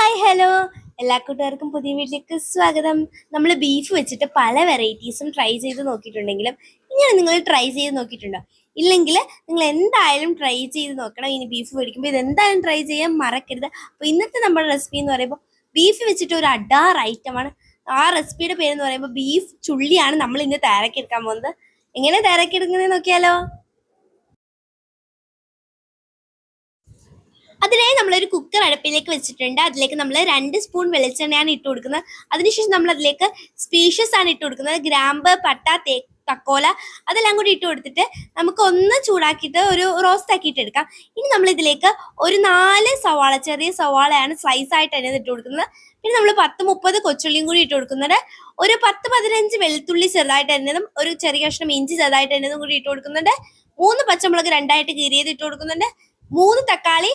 Hi hello. എല്ലാ കൂട്ടുകാർക്കും പുതിയ വീട്ടിലേക്ക് സ്വാഗതം. നമ്മൾ ബീഫ് വെച്ചിട്ട് പല വെറൈറ്റീസും ട്രൈ ചെയ്ത് നോക്കിയിട്ടുണ്ടെങ്കിലും ഇങ്ങനെ നിങ്ങൾ ട്രൈ ചെയ്ത് നോക്കിയിട്ടുണ്ടോ? ഇല്ലെങ്കിൽ നിങ്ങൾ എന്തായാലും ട്രൈ ചെയ്ത് നോക്കണം. ഇനി ബീഫ് മേടിക്കുമ്പോൾ ഇതെന്തായാലും ട്രൈ ചെയ്യാൻ മറക്കരുത്. അപ്പോൾ ഇന്നത്തെ നമ്മുടെ റെസിപ്പി എന്ന് പറയുമ്പോൾ ബീഫ് വെച്ചിട്ട് ഒരു അഡാർ ഐറ്റമാണ് ആ റെസിപ്പിയുടെ പേരെന്ന് പറയുമ്പോൾ ബീഫ് ചുള്ളിയാണ് നമ്മൾ ഇന്ന് തയ്യാറാക്കി എടുക്കാൻ പോകുന്നത്. എങ്ങനെ തയ്യാറാക്കി എടുക്കുന്നത് നോക്കിയാലോ? അതിനായി നമ്മളൊരു കുക്കർ അടുപ്പിലേക്ക് വെച്ചിട്ടുണ്ട്. അതിലേക്ക് നമ്മൾ രണ്ട് സ്പൂൺ വെളിച്ചെണ്ണയാണ് ഇട്ട് കൊടുക്കുന്നത്. അതിനുശേഷം നമ്മൾ അതിലേക്ക് സ്പീഷ്യസ് ആണ് ഇട്ട് കൊടുക്കുന്നത്. ഗ്രാമ്പ് പട്ട തേ തക്കോല അതെല്ലാം കൂടി ഇട്ട് കൊടുത്തിട്ട് നമുക്ക് ഒന്ന് ചൂടാക്കിയിട്ട് ഒരു റോസ്റ്റ് ആക്കിയിട്ട് എടുക്കാം. ഇനി നമ്മൾ ഇതിലേക്ക് ഒരു നാല് സവാള ചെറിയ സവാളയാണ് സ്ലൈസ് ആയിട്ട് തന്നെ ഇട്ട് കൊടുക്കുന്നത്. പിന്നെ നമ്മൾ പത്ത് മുപ്പത് കൊച്ചുള്ളിയും കൂടി ഇട്ട് കൊടുക്കുന്നത്. ഒരു പത്ത് പതിനഞ്ച് വെളുത്തുള്ളി ചെറുതായിട്ട് തന്നതും ഒരു ചെറിയ കഷ്ണം ഇഞ്ചി ചെറുതായിട്ട് തന്നതും കൂടി ഇട്ട് കൊടുക്കുന്നുണ്ട്. മൂന്ന് പച്ചമുളക് രണ്ടായിട്ട് കീറിയത് ഇട്ട് കൊടുക്കുന്നുണ്ട്. മൂന്ന് തക്കാളി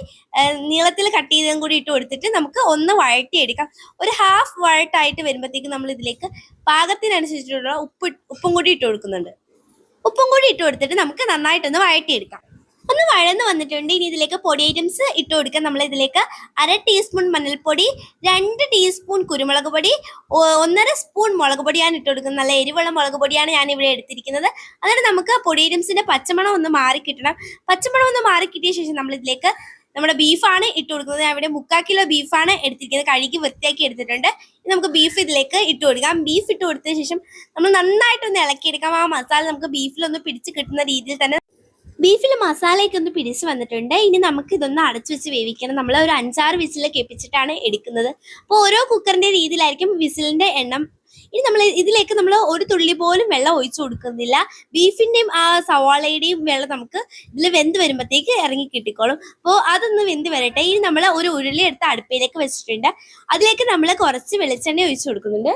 നീളത്തിൽ കട്ട് ചെയ്തതും കൂടി ഇട്ട് കൊടുത്തിട്ട് നമുക്ക് ഒന്ന് വഴറ്റിയെടുക്കാം. ഒരു ഹാഫ് വഴട്ടായിട്ട് വരുമ്പോഴത്തേക്ക് നമ്മൾ ഇതിലേക്ക് പാകത്തിനനുസരിച്ചിട്ടുള്ള ഉപ്പ് ഉപ്പും കൂടി ഇട്ട് കൊടുക്കുന്നുണ്ട്. ഉപ്പും കൂടി ഇട്ട് കൊടുത്തിട്ട് നമുക്ക് നന്നായിട്ടൊന്ന് വഴറ്റിയെടുക്കാം. വഴന്ന് വന്നിട്ടുണ്ട്. ഇനി ഇതിലേക്ക് പൊടി ഐറ്റംസ് ഇട്ട് കൊടുക്കുക നമ്മൾ ഇതിലേക്ക് അര ടീസ്പൂൺ മഞ്ഞൾപ്പൊടി രണ്ട് ടീസ്പൂൺ കുരുമുളക് പൊടി ഒന്നര സ്പൂൺ മുളക് പൊടിയാണ് ഇട്ട് കൊടുക്കുന്നത്. നല്ല എരിവുള്ള മുളക് പൊടിയാണ് ഞാൻ ഇവിടെ എടുത്തിരിക്കുന്നത്. അതുകൊണ്ട് നമുക്ക് പൊടി ഐറ്റംസിന്റെ പച്ചമണം ഒന്ന് മാറി കിട്ടണം. പച്ചമണം ഒന്ന് മാറി കിട്ടിയ ശേഷം നമ്മൾ ഇതിലേക്ക് നമ്മുടെ ബീഫാണ് ഇട്ട് കൊടുക്കുന്നത്. ഞാൻ ഇവിടെ മുക്കാൽ കിലോ ബീഫാണ് എടുത്തിരിക്കുന്നത്. കഴുകി വൃത്തിയാക്കി എടുത്തിട്ടുണ്ട്. നമുക്ക് ബീഫ് ഇതിലേക്ക് ഇട്ട് കൊടുക്കാം. ബീഫ് ഇട്ട് കൊടുത്തതിന് ശേഷം നമ്മൾ നന്നായിട്ടൊന്ന് ഇളക്കിയെടുക്കാം. ആ മസാല നമുക്ക് ബീഫിലൊന്ന് പിടിച്ച് കിട്ടുന്ന രീതിയിൽ തന്നെ ബീഫിൽ മസാലയൊക്കെ ഒന്ന് പിടിച്ച് വന്നിട്ടുണ്ട്. ഇനി നമുക്ക് ഇതൊന്ന് അടച്ചു വെച്ച് വേവിക്കണം. നമ്മൾ ഒരു അഞ്ചാറ് വിസിൽ എപ്പിച്ചിട്ടാണ് എടുക്കുന്നത്. അപ്പോൾ ഓരോ കുക്കറിന്റെ രീതിയിലായിരിക്കും വിസിലിന്റെ എണ്ണം. ഇനി നമ്മൾ ഇതിലേക്ക് നമ്മൾ ഒരു തുള്ളി പോലും വെള്ളം ഒഴിച്ചു കൊടുക്കുന്നില്ല. ബീഫിന്റെയും ആ സവാളയുടെയും വെള്ളം നമുക്ക് ഇതിൽ വെന്ത് വരുമ്പോഴത്തേക്ക് ഇറങ്ങി കിട്ടിക്കോളും. അപ്പോൾ അതൊന്ന് വെന്ത് വരട്ടെ. ഇനി നമ്മൾ ഒരു ഉരുളി എടുത്ത് അടുപ്പിലേക്ക് വെച്ചിട്ടുണ്ട്. അതിലേക്ക് നമ്മൾ കുറച്ച് വെളിച്ചെണ്ണ ഒഴിച്ചു കൊടുക്കുന്നുണ്ട്.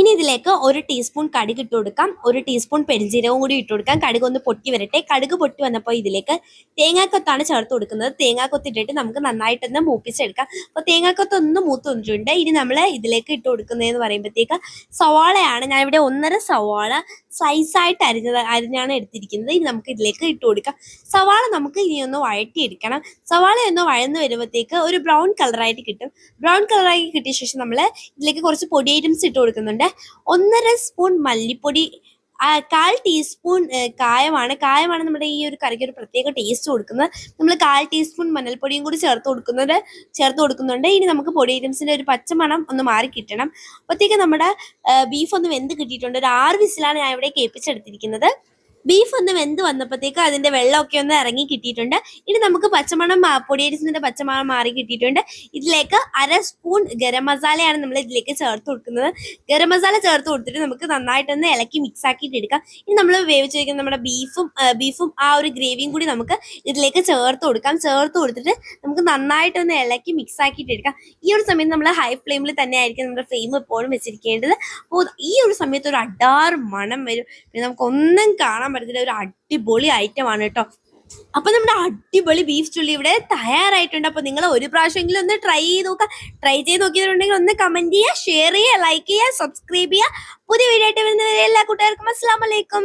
ഇനി ഇതിലേക്ക് ഒരു ടീസ്പൂൺ കടുക് ഇട്ട് കൊടുക്കാം. ഒരു ടീസ്പൂൺ പെരിഞ്ചീരവും കൂടി ഇട്ട് കൊടുക്കാം. കടുക് ഒന്ന് പൊട്ടി വരട്ടെ. കടുക് പൊട്ടി വന്നപ്പോൾ ഇതിലേക്ക് തേങ്ങാക്കൊത്താണ് ചേർത്ത് കൊടുക്കുന്നത്. തേങ്ങാക്കൊത്ത് ഇട്ടിട്ട് നമുക്ക് നന്നായിട്ടൊന്ന് മൂപ്പിച്ചെടുക്കാം. അപ്പോൾ തേങ്ങാക്കൊത്ത് ഒന്ന് മൂത്ത് വന്നിട്ടുണ്ട് ഇനി നമ്മൾ ഇതിലേക്ക് ഇട്ട് കൊടുക്കുന്നതെന്ന് പറയുമ്പോഴത്തേക്ക് സവാളയാണ്. ഞാൻ ഇവിടെ ഒന്നര സവാള സ്ലൈസായിട്ട് അരിഞ്ഞത് അരിഞ്ഞാണ് എടുത്തിരിക്കുന്നത്. ഇനി നമുക്ക് ഇതിലേക്ക് ഇട്ട് കൊടുക്കാം. സവാള നമുക്ക് ഇനി ഒന്ന് വഴറ്റിയെടുക്കണം. സവാള ഒന്ന് വഴന്ന് വരുമ്പോഴത്തേക്ക് ഒരു ബ്രൗൺ കളറായിട്ട് കിട്ടും. ബ്രൗൺ കളറായി കിട്ടിയ ശേഷം നമ്മൾ ഇതിലേക്ക് കുറച്ച് പൊടി ഐറ്റംസ് ഇട്ട് കൊടുക്കുന്നുണ്ട്. ഒന്നര സ്പൂൺ മല്ലിപ്പൊടി കാൽ ടീസ്പൂൺ കായമാണ്. കായമാണ് നമ്മുടെ ഈ ഒരു കറിക്ക് ഒരു പ്രത്യേക ടേസ്റ്റ് കൊടുക്കുന്നത്. നമ്മൾ കാൽ ടീസ്പൂൺ മഞ്ഞൾപ്പൊടിയും കൂടി ചേർത്ത് കൊടുക്കുന്നത് ചേർത്ത് കൊടുക്കുന്നുണ്ട്. ഇനി നമുക്ക് പൊടി ഐറ്റംസിന്റെ ഒരു പച്ചമണം ഒന്ന് മാറി കിട്ടണം. അപ്പോഴത്തേക്ക് നമ്മുടെ ബീഫ് ഒന്ന് വെന്ത് കിട്ടിയിട്ടുണ്ട്. ഒരു ആറ് വിസിലാണ് ഞാൻ ഇവിടെ കേൾപ്പിച്ചെടുത്തിരിക്കുന്നത്. ബീഫ് ഒന്ന് വെന്ത് വന്നപ്പോഴത്തേക്ക് അതിന്റെ വെള്ളമൊക്കെ ഒന്ന് ഇറങ്ങി കിട്ടിയിട്ടുണ്ട്. ഇനി നമുക്ക് പച്ചമണം പൊടിയരിച്ചിന്റെ പച്ചമണം മാറി കിട്ടിയിട്ടുണ്ട്. ഇതിലേക്ക് അര സ്പൂൺ ഗരം മസാലയാണ് നമ്മൾ ഇതിലേക്ക് ചേർത്ത് കൊടുക്കുന്നത്. ഗരം മസാല ചേർത്ത് കൊടുത്തിട്ട് നമുക്ക് നന്നായിട്ടൊന്ന് ഇളക്കി മിക്സ് ആക്കിയിട്ട് എടുക്കാം. ഇനി നമ്മൾ വേവിച്ച് വയ്ക്കുന്ന നമ്മുടെ ബീഫും ബീഫും ആ ഒരു ഗ്രേവിയും കൂടി നമുക്ക് ഇതിലേക്ക് ചേർത്ത് കൊടുക്കാം. ചേർത്ത് കൊടുത്തിട്ട് നമുക്ക് നന്നായിട്ടൊന്ന് ഇളക്കി മിക്സ് ആക്കിയിട്ട് എടുക്കാം. ഈ ഒരു സമയത്ത് നമ്മൾ ഹൈ ഫ്ലെയിമിൽ തന്നെ ആയിരിക്കും നമ്മുടെ ഫ്ലെയിം എപ്പോഴും വെച്ചിരിക്കേണ്ടത്. അപ്പോൾ ഈ ഒരു സമയത്ത് ഒരു അടാർ മണം വരും. പിന്നെ നമുക്കൊന്നും കാണാൻ പറ്റത്തില്ല ഒരു അടിപൊളി ഐറ്റം ആണ് കേട്ടോ. അപ്പൊ നമ്മുടെ അടിപൊളി ബീഫ് ചുള്ളി ഇവിടെ തയ്യാറായിട്ടുണ്ട്. അപ്പൊ നിങ്ങൾ ഒരു പ്രാവശ്യമെങ്കിലും ഒന്ന് ട്രൈ ചെയ്ത് നോക്കുക ട്രൈ ചെയ്ത് നോക്കിയിട്ടുണ്ടെങ്കിൽ ഒന്ന് കമന്റ് ചെയ്യുക ഷെയർ ചെയ്യുക ലൈക്ക് ചെയ്യുക സബ്സ്ക്രൈബ് ചെയ്യുക. പുതിയ വീഡിയോ ആയിട്ട് വരുന്നവരെ എല്ലാ കൂട്ടുകാർക്കും അസ്സാം വലൈക്കും